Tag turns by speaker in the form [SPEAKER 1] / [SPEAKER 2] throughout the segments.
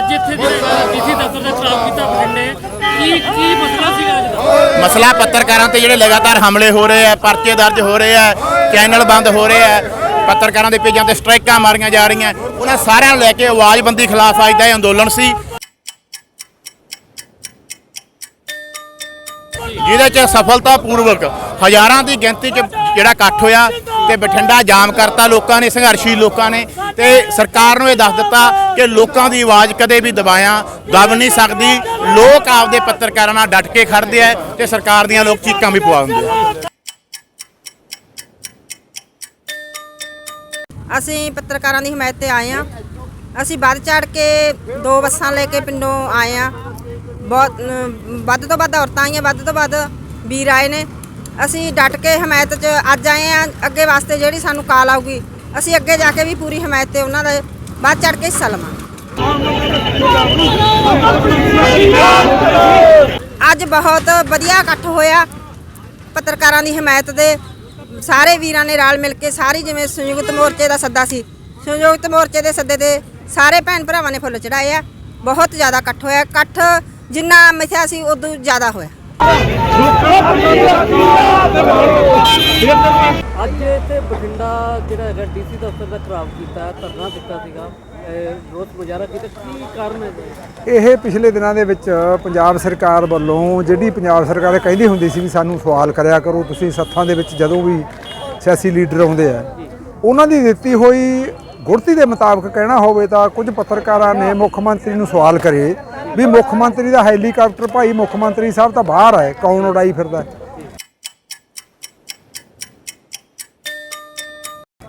[SPEAKER 1] ਅੱਜ ਇੱਥੇ ਡੀਸੀ ਦਫ਼ਤਰ ਦਾ ਖਰਾਬ ਕੀਤਾ, ਬਠਿੰਡੇ। ਕੀ ਕੀ ਮਸਲਾ ਸੀਗਾ ਅੱਜ ਦਾ?
[SPEAKER 2] ਮਸਲਾ ਪੱਤਰਕਾਰਾਂ ਤੇ ਜਿਹੜੇ ਲਗਾਤਾਰ ਹਮਲੇ ਹੋ ਰਹੇ ਆ, ਪਰਚੇ ਦਰਜ ਹੋ ਰਹੇ ਆ, ਚੈਨਲ ਬੰਦ ਹੋ ਰਹੇ ਆ, ਪੱਤਰਕਾਰਾਂ ਦੇ ਪੇਜਾਂ ਤੇ ਸਟ੍ਰਾਈਕਾਂ ਮਾਰੀਆਂ ਜਾ ਰਹੀਆਂ। ਉਹਨਾਂ ਸਾਰਿਆਂ ਨੂੰ ਲੈ ਕੇ ਆਵਾਜ਼ਬੰਦੀ ਖਿਲਾਫ ਅੱਜ ਦਾ ਇਹ ਅੰਦੋਲਨ ਸੀ। ਜਿਹਦੇ ਚ ਸਫਲਤਾ ਪੂਰਵਕ ਹਜ਼ਾਰਾਂ ਦੀ ਗਿਣਤੀ ਚ ਜਿਹੜਾ ਇਕੱਠ ਹੋਇਆ ਤੇ ਬਠਿੰਡਾ ਜਾਮ ਕਰਤਾ, ਲੋਕਾਂ ਨੇ, ਸੰਘਰਸ਼ੀ ਲੋਕਾਂ ਨੇ। ਤੇ ਸਰਕਾਰ ਨੂੰ ਇਹ ਦੱਸ ਦਿੱਤਾ ਕਿ ਲੋਕਾਂ ਦੀ ਆਵਾਜ਼ ਕਦੇ ਵੀ ਦਬਾਇਆ, ਦਬ ਨਹੀਂ ਸਕਦੀ। ਲੋਕ ਆਪਦੇ ਪੱਤਰਕਾਰਾਂ ਨਾਲ ਡਟ ਕੇ ਖੜਦੇ ਆ ਤੇ ਸਰਕਾਰ ਦੀਆਂ ਲੋਕ ਚੀਕਾਂ ਵੀ ਪਵਾ ਦਿੰਦੇ ਆ।
[SPEAKER 3] ਅਸੀਂ ਪੱਤਰਕਾਰਾਂ ਦੀ ਹਮਾਇਤ ਤੇ ਆਏ ਆ ਅਸੀਂ ਵੱਧ ਚੜ ਕੇ ਦੋ ਬੱਸਾਂ ਲੈ ਕੇ ਪਿੰਡੋਂ ਆਏ ਆ ਬਹੁਤ ਵੱਧ ਤੋਂ ਵੱਧ ਔਰਤਾਂ ਆਈਆਂ, ਵੱਧ ਤੋਂ ਵੱਧ ਵੀਰ ਆਏ ਨੇ। ਅਸੀਂ ਡਟ ਕੇ ਹਮਾਇਤ 'ਚ ਅੱਜ ਆਏ ਆ, ਅੱਗੇ ਵਾਸਤੇ ਜਿਹੜੀ ਸਾਨੂੰ ਕਾਲ ਆਊਗੀ, ਅਸੀਂ ਅੱਗੇ ਜਾ ਕੇ ਵੀ ਪੂਰੀ ਹਮਾਇਤ ਤੇ ਉਹਨਾਂ ਦਾ ਬਾਅਦ ਚੜ ਕੇ ਹਿੱਸਾ ਲਵਾਂਗੇ। ਅੱਜ ਬਹੁਤ ਵਧੀਆ ਇਕੱਠ ਹੋਇਆ ਪੱਤਰਕਾਰਾਂ ਦੀ ਹਮਾਇਤ ਦੇ। ਸਾਰੇ ਵੀਰਾਂ ਨੇ ਰਲ ਮਿਲ ਕੇ ਸਾਰੀ ਜਿਵੇਂ ਸੰਯੁਕਤ ਮੋਰਚੇ ਦਾ ਸੱਦਾ ਸੀ, ਸੰਯੁਕਤ ਮੋਰਚੇ ਦੇ ਸੱਦੇ ਤੇ ਸਾਰੇ ਭੈਣ ਭਰਾਵਾਂ ਨੇ ਫੁੱਲ ਚੜਾਏ ਆ। ਬਹੁਤ ਜ਼ਿਆਦਾ ਇਕੱਠ ਹੋਇਆ, ਇਕੱਠ ਜਿੰਨਾ ਮਿਥਿਆ ਸੀ ਉਦੋਂ ਜ਼ਿਆਦਾ ਹੋਇਆ।
[SPEAKER 1] ਅੱਜ ਇੱਥੇ ਬਠਿੰਡਾ ਜਿਹੜਾ ਹੈਗਾ ਡੀਸੀ ਦਫ਼ਤਰ ਦਾ ਖਰਾਬ ਕੀਤਾ ਧਰਨਾ ਦਿੱਤਾ ਸੀਗਾ। ਅਹ ਰੋਸ ਮੁਜ਼ਾਹਰਾ ਕੀਤਾ। ਕੀ ਕਾਰਨ ਹੈ ਜੀ?
[SPEAKER 4] ਇਹ ਪਿਛਲੇ ਦਿਨਾਂ ਦੇ ਵਿੱਚ ਪੰਜਾਬ ਸਰਕਾਰ ਵੱਲੋਂ ਜਿਹੜੀ ਪੰਜਾਬ ਸਰਕਾਰ ਕਹਿੰਦੀ ਹੁੰਦੀ ਸੀ ਵੀ ਸਾਨੂੰ ਸਵਾਲ ਕਰਿਆ ਕਰੋ ਤੁਸੀਂ ਸੱਥਾਂ ਦੇ ਵਿੱਚ ਜਦੋਂ ਵੀ ਸਿਆਸੀ ਲੀਡਰ ਆਉਂਦੇ ਆ ਉਹਨਾਂ ਦੀ ਦਿੱਤੀ ਹੋਈ ਗੁੜਤੀ ਦੇ ਮੁਤਾਬਕ ਕਹਿਣਾ ਹੋਵੇ ਤਾਂ ਕੁਝ ਪੱਤਰਕਾਰਾਂ ਨੇ ਮੁੱਖ ਮੰਤਰੀ ਨੂੰ ਸਵਾਲ ਕਰੇ ਵੀ ਮੁੱਖ ਮੰਤਰੀ ਦਾ ਹੈਲੀਕਾਪਟਰ ਭਾਈ ਮੁੱਖ ਮੰਤਰੀ ਸਾਹਿਬ ਤਾਂ ਬਾਹਰ ਹੈ ਕੌਣ ਉਡਾਈ ਫਿਰਦਾ?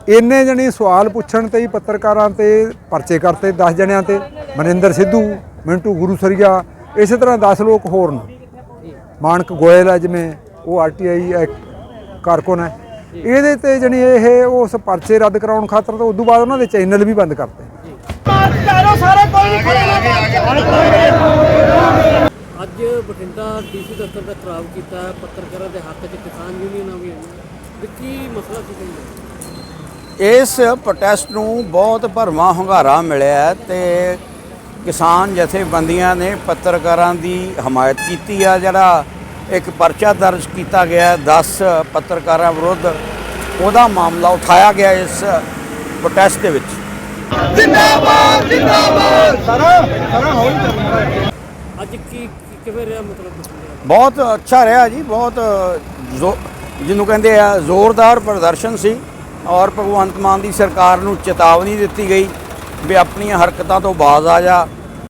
[SPEAKER 4] ਇੰਨੇ ਜਣੇ ਸਵਾਲ ਪੁੱਛਣ ਤੇ ਹੀ ਪੱਤਰਕਾਰਾਂ ਤੇ ਪਰਚੇ ਕਰਤੇ 10 ਜਣਿਆਂ ਤੇ, ਮਨਿੰਦਰ ਸਿੱਧੂ, ਮਿੰਟੂ ਗੁਰੂਸਰੀਆ, ਇਸੇ ਤਰ੍ਹਾਂ 10 ਲੋਕ ਹੋਰ ਨੇ। ਮਾਨਕ ਗੋਇਲ ਹੈ ਜਿਵੇਂ, ਉਹ ਆਰਟੀਆਈ ਕਾਰਕੁਨ ਹੈ। ਇਹਦੇ ਤੇ ਜਣੀ ਇਹ ਉਸ ਪਰਚੇ ਰੱਦ ਕਰਾਉਣ ਖਾਤਰ ਤੋਂ ਉਦੋਂ ਬਾਅਦ ਉਹਨਾਂ ਦੇ ਚੈਨਲ ਵੀ ਬੰਦ ਕਰਤੇ।
[SPEAKER 1] ਅੱਜ ਬਠਿੰਡਾ ਡੀਸੀ ਦਫ਼ਤਰ ਦਾ ਖਰਾਬ ਕੀਤਾ ਪੱਤਰਕਾਰਾਂ ਦੇ ਹੱਕ 'ਚ ਕਿਸਾਨ ਯੂਨੀਅਨਾਂ ਵੀ ਆਈਆਂ ਕੀ ਮਸਲਾ ਸੀ ਕਹਿੰਦੇ
[SPEAKER 5] ਇਸ ਪ੍ਰੋਟੈਸਟ ਨੂੰ ਬਹੁਤ ਭਰਵਾਂ ਹੁੰਗਾਰਾ ਮਿਲਿਆ ਤੇ ਕਿਸਾਨ ਜਥੇਬੰਦੀਆਂ ਨੇ ਪੱਤਰਕਾਰਾਂ ਦੀ ਹਮਾਇਤ ਕੀਤੀ ਆ ਜਿਹੜਾ ਇੱਕ ਪਰਚਾ ਦਰਜ ਕੀਤਾ ਗਿਆ 10 ਪੱਤਰਕਾਰਾਂ ਵਿਰੁੱਧ। ਉਹਦਾ ਮਾਮਲਾ ਉਠਾਇਆ ਗਿਆ ਇਸ ਪ੍ਰੋਟੈਸਟ ਦੇ ਵਿੱਚ।
[SPEAKER 1] ਅੱਜ ਕੀ ਕਿਵੇਂ ਰਿਹਾ ਮਤਲਬ?
[SPEAKER 5] ਬਹੁਤ ਅੱਛਾ ਰਿਹਾ ਜੀ ਬਹੁਤ ਜ਼ੋ- ਜਿਹਨੂੰ ਕਹਿੰਦੇ ਆ ਜ਼ੋਰਦਾਰ ਪ੍ਰਦਰਸ਼ਨ ਸੀ ਔਰ ਭਗਵੰਤ ਮਾਨ ਦੀ ਸਰਕਾਰ ਨੂੰ ਚੇਤਾਵਨੀ ਦਿੱਤੀ ਗਈ ਵੀ ਆਪਣੀਆਂ ਹਰਕਤਾਂ ਤੋਂ ਬਾਜ਼ ਆ ਜਾ।